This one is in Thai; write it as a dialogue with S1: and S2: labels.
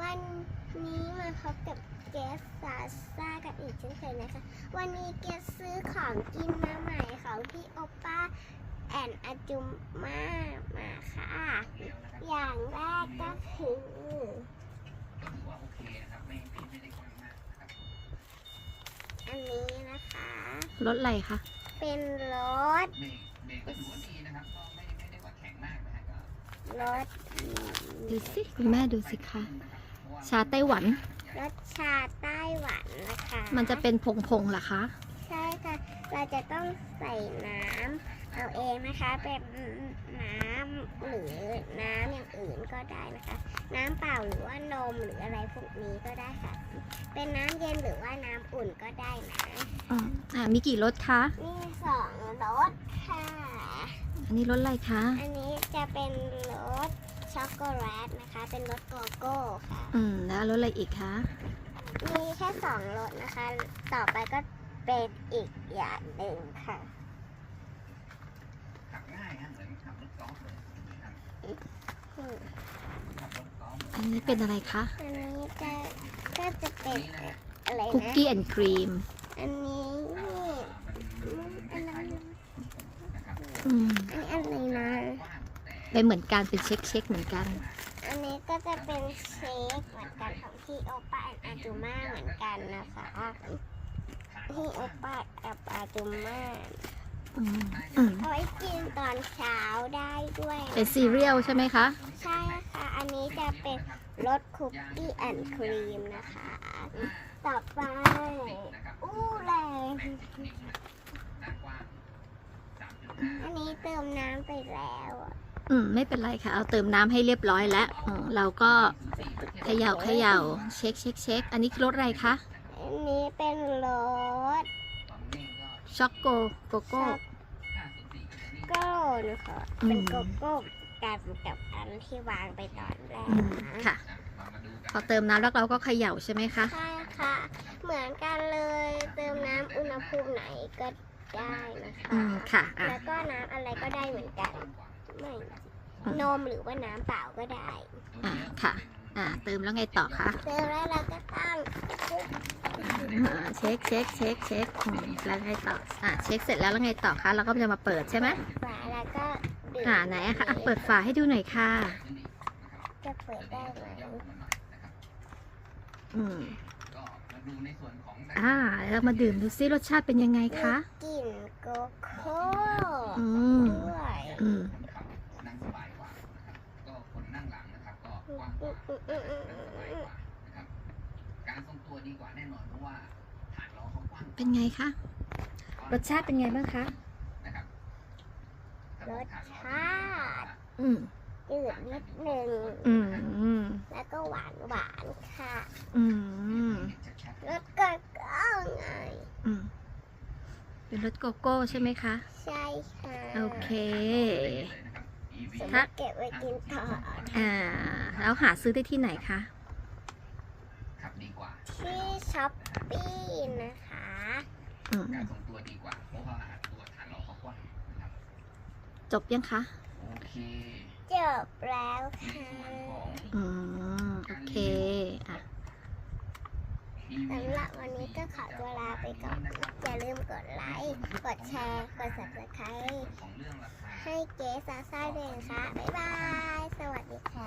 S1: วันนี้มาพบกับเกสซาซ่ากันอี
S2: กเช่นเคยนะคะ วันนี้เกสซื้อของกินมาใหม่ข
S1: องพี่โอป้า
S3: แอนอาจุม
S1: มามาค่ะ
S2: อย่างแรกก็คืออันนี้นะคะรถอะไรคะ เป็นรถ
S1: รถ
S3: ดูสิ คุณแม่ดูสิคะ ชาไต้หวัน
S1: รสชาไต้หวันนะคะ
S3: มันจะเป็นผงๆเหรอคะ
S1: ใช่ค่ะ เราจะต้องใส่น้ำเอาเองนะคะเป็นน้ำหรือน้ำอย่างอื่นก็ได้นะคะ น้ำเปล่าหรือว่านมหรืออะไรพวกนี้ก็ได้ค่ะ เป็นน้ำเย็นหรือว่าน้ำอุ่นก็ได้นะ
S3: อ่าอ่ามีกี่รสคะ
S1: นี่สองรสค่ะ
S3: อันนี้รสอะไรคะ
S1: อันนี้จะเป็นรส ช็อกโกแลตนะคะ เป็นรสโกโก้ค่ะ
S3: อืม แล้วรสอะไรอีกคะ
S1: มีแค่สองรสนะคะ ต่อไปก็เป็นอีกอย่างหนึ่งค่ะ
S2: ขับง่ายฮะเหมือนขับรถกอล์ฟเลยนะครับ
S1: อืม
S2: ขับรถกอล์ฟ
S3: อันนี้เป็นอะไรคะ
S1: อันนี้จะก็จะเป็น
S2: นี่นะฮะ
S1: อะไร
S3: คุก
S1: นะ
S3: กี้แอนด์ครีม
S1: อันนี้
S2: อ่า
S1: นี่
S2: มัน
S1: อั
S2: มันนค
S1: นั้
S2: ล้านยๆนะครับ
S3: อืม
S1: อันนี้อะไรนะ
S2: กว้างแต่
S3: เป็นเหมือนกันเป็นเช็คเช็คๆเหมือนกัน
S1: อันนี้ก็จะเป็นเค้กเหมือนกันของพี่โอป้าแอนอาจูมาเหมือนกันนะคะพี่โอป้าแอบอาจูมา
S3: อืมอืม
S1: เอาไว้กินตอนเช้าได้ด้วยะคะ
S3: เป็นซีเรียลใช่ไหมคะ
S1: ใช่ค่ะ อันนี้จะเป็นรสคุกกี้แอนด์ครีมนะคะ ต่อไป
S2: นะครับ
S1: อู้แรง
S2: หน้ากว้าง3.5
S1: อันนี้เติมน้ำไปแล้วอะ
S3: อืมไม่เป็นไรค่ะ เอาเติมน้ำให้เรียบร้อยแล้วอืมเราก็เขย่าเขย่าเช็คเช็คเช็คอันนี้คือรสอะไรคะ
S1: อันนี้เป็นรส
S2: ความนิ่งก็
S3: ช็อกโกโกโก้
S1: ช็อก
S2: 5.4ก็จะนิ่ง
S1: โก้นะคะ
S3: อืม
S1: เป็นโกโก้กันกับอันที่วางไปตอนแรก
S3: อืม
S1: นะ
S3: ค่ะ
S2: เรามาดูกัน
S3: พอเติมน้ำแล้วเราก็เขย่าใช่ไหมคะ
S1: ใช่ค่ะ เหมือนกันเลยเติมน้ำอุณหภูมิไหนก็ได้นะคะ
S3: อืมค่ะอะ
S1: แล้วก็น้ำอะไรก็ได้เหมือนกัน ไม่นมหรือว่าน้ำเปล่าก็ได้
S3: อะค่ะ อ่าเติมแล้วไงต่อคะ
S1: เติมแล้วเราก็ต้อง
S3: อ่าเช็คเช็คเช็คเช็คอืมแล้วไงต่ออ่าเช็คเสร็จแล้วแล้วไงต่อคะเราก็จะมาเปิดใช่ไหม
S1: ฝาแล้วก็ดื่ม
S3: อ่าไหนอะคะอะเปิดฝาให้ดูหน่อยค่ะ
S1: จะเปิดได้ไหม
S3: อืม
S2: ก็มาดูในส่วนของ
S3: อ่าเรามาดื่มดูซิรสชาติเป็นยังไงคะ
S1: กลิ่นโกโก้
S3: อืม
S1: ด้วย
S3: อืม
S2: สบายกว่านะครับการทรงตัวดีกว่าแน่นอนเพราะว่าฐานล้อเขากว้าง
S3: เป็นไงคะ รสชาติเป็นไงบ้างคะ
S2: นะครับ
S1: รสชาติ
S3: อืม
S1: จืดนิดนึง
S3: อืมอืม
S1: แล้วก็หวานหวานค่ะ
S3: อืม
S1: รสโกโก้ไง
S3: อืมเป็นรสโกโก้ใช่ไหมคะ
S1: ใช่ค่ะ
S3: โอเค ถ้า
S1: รับเก็บไว้กินต่อ
S3: อ่าแล้วหาซื้อได้ที่ไหนคะ
S2: ขับดีกว่า
S1: ที่ช้อปปี้นะคะ
S3: อืม
S2: การทรงตัวดีกว่าเพราะว่าตัวฐานล้อเขากว้างนะครับ
S3: จบยังคะ
S2: โอเค
S1: จบแล้ว
S2: ใน
S1: ค่ะ
S2: ส่วนของ
S3: อืมโอเคอะ
S2: EV
S1: สำหรับวันนี้ก็ขอตัวลาไปก่อน อย่าลืมกดไลค์ กดแชร์ กด subscribe
S2: ของเรื่องราคา
S1: ให้เก๋ซาซ่าด้วยนะคะ บ๊ายบาย สวัสดีค่ะ